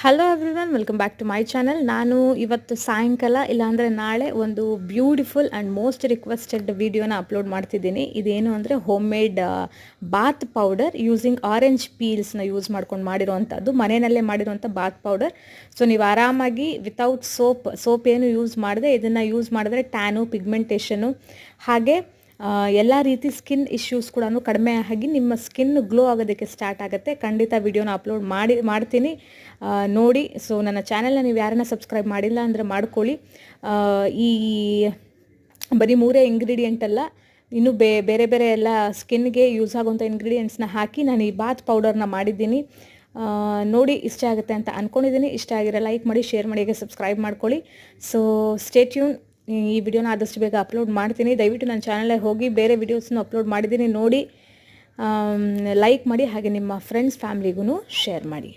Hello everyone welcome back to my channel ನಾನು ಇವತ್ತು ಸಾಯಂಕಾಲ, ಇಲ್ಲಾಂದರೆ ನಾಳೆ ಒಂದು ಬ್ಯೂಟಿಫುಲ್ ಆ್ಯಂಡ್ ಮೋಸ್ಟ್ ರಿಕ್ವೆಸ್ಟೆಡ್ ವಿಡಿಯೋನ ಅಪ್ಲೋಡ್ ಮಾಡ್ತಿದ್ದೀನಿ. ಇದೇನು ಅಂದರೆ home made bath powder using orange ಪೀಲ್ಸ್ನ use ಮಾಡ್ಕೊಂಡು ಮಾಡಿರೋವಂಥದ್ದು ಮನೆಯಲ್ಲೇ ಮಾಡಿರುವಂಥ ಬಾತ್ ಪೌಡರ್ ಸೊ ನೀವು ಆರಾಮಾಗಿ ವಿತೌಟ್ ಸೋಪ್ ಸೋಪ್ ಏನು ಯೂಸ್ ಮಾಡಿದೆ, ಇದನ್ನು ಯೂಸ್ ಮಾಡಿದ್ರೆ ಟ್ಯಾನು ಪಿಗ್ಮೆಂಟೇಷನು ಹಾಗೆ ಎಲ್ಲ ರೀತಿ ಸ್ಕಿನ್ ಇಶ್ಯೂಸ್ ಕೂಡ ಕಡಿಮೆ ಆಗಿ ನಿಮ್ಮ ಸ್ಕಿನ್ ಗ್ಲೋ ಆಗೋದಕ್ಕೆ ಸ್ಟಾರ್ಟ್ ಆಗುತ್ತೆ. ಖಂಡಿತ ವಿಡಿಯೋನ ಅಪ್ಲೋಡ್ ಮಾಡಿ, ಮಾಡ್ತೀನಿ. ನೋಡಿ. ಸೊ ನನ್ನ ಚಾನೆಲ್ನ ನೀವು ಯಾರನ್ನ ಸಬ್ಸ್ಕ್ರೈಬ್ ಮಾಡಿಲ್ಲ ಅಂದರೆ ಮಾಡ್ಕೊಳ್ಳಿ. ಈ ಬರೀ ಮೂರೇ ಇಂಗ್ರೀಡಿಯೆಂಟ್ ಅಲ್ಲ, ಇನ್ನು ಬೇ, ಬೇರೆ ಬೇರೆ ಎಲ್ಲ ಸ್ಕಿನ್ಗೆ ಯೂಸ್ ಆಗುವಂಥ ಇಂಗ್ರೀಡಿಯೆಂಟ್ಸ್ನ ಹಾಕಿ ನಾನು ಈ ಬಾತ್ ಪೌಡರ್ನ ಮಾಡಿದ್ದೀನಿ. ನೋಡಿ, ಇಷ್ಟ ಆಗುತ್ತೆ ಅಂತ ಅಂದ್ಕೊಂಡಿದ್ದೀನಿ ಇಷ್ಟ ಆಗಿರೋ ಲೈಕ್ ಮಾಡಿ ಶೇರ್ ಮಾಡಿ ಸಬ್ಸ್ಕ್ರೈಬ್ ಮಾಡ್ಕೊಳ್ಳಿ. ಸೊ ಸ್ಟೇಟ್ಯೂನ್ ಈ ವಿಡಿಯೋನ ಆದಷ್ಟು ಬೇಗ ಅಪ್ಲೋಡ್ ಮಾಡ್ತೀನಿ. ದಯವಿಟ್ಟು ನನ್ನ ಚಾನಲಲ್ಲಿ ಹೋಗಿ ಬೇರೆ ವಿಡಿಯೋಸ್ನ ಅಪ್ಲೋಡ್ ಮಾಡಿದ್ದೀನಿ, ನೋಡಿ. ಲೈಕ್ ಮಾಡಿ, ಹಾಗೆ ನಿಮ್ಮ ಫ್ರೆಂಡ್ಸ್ ಫ್ಯಾಮ್ಲಿಗೂ ಶೇರ್ ಮಾಡಿ.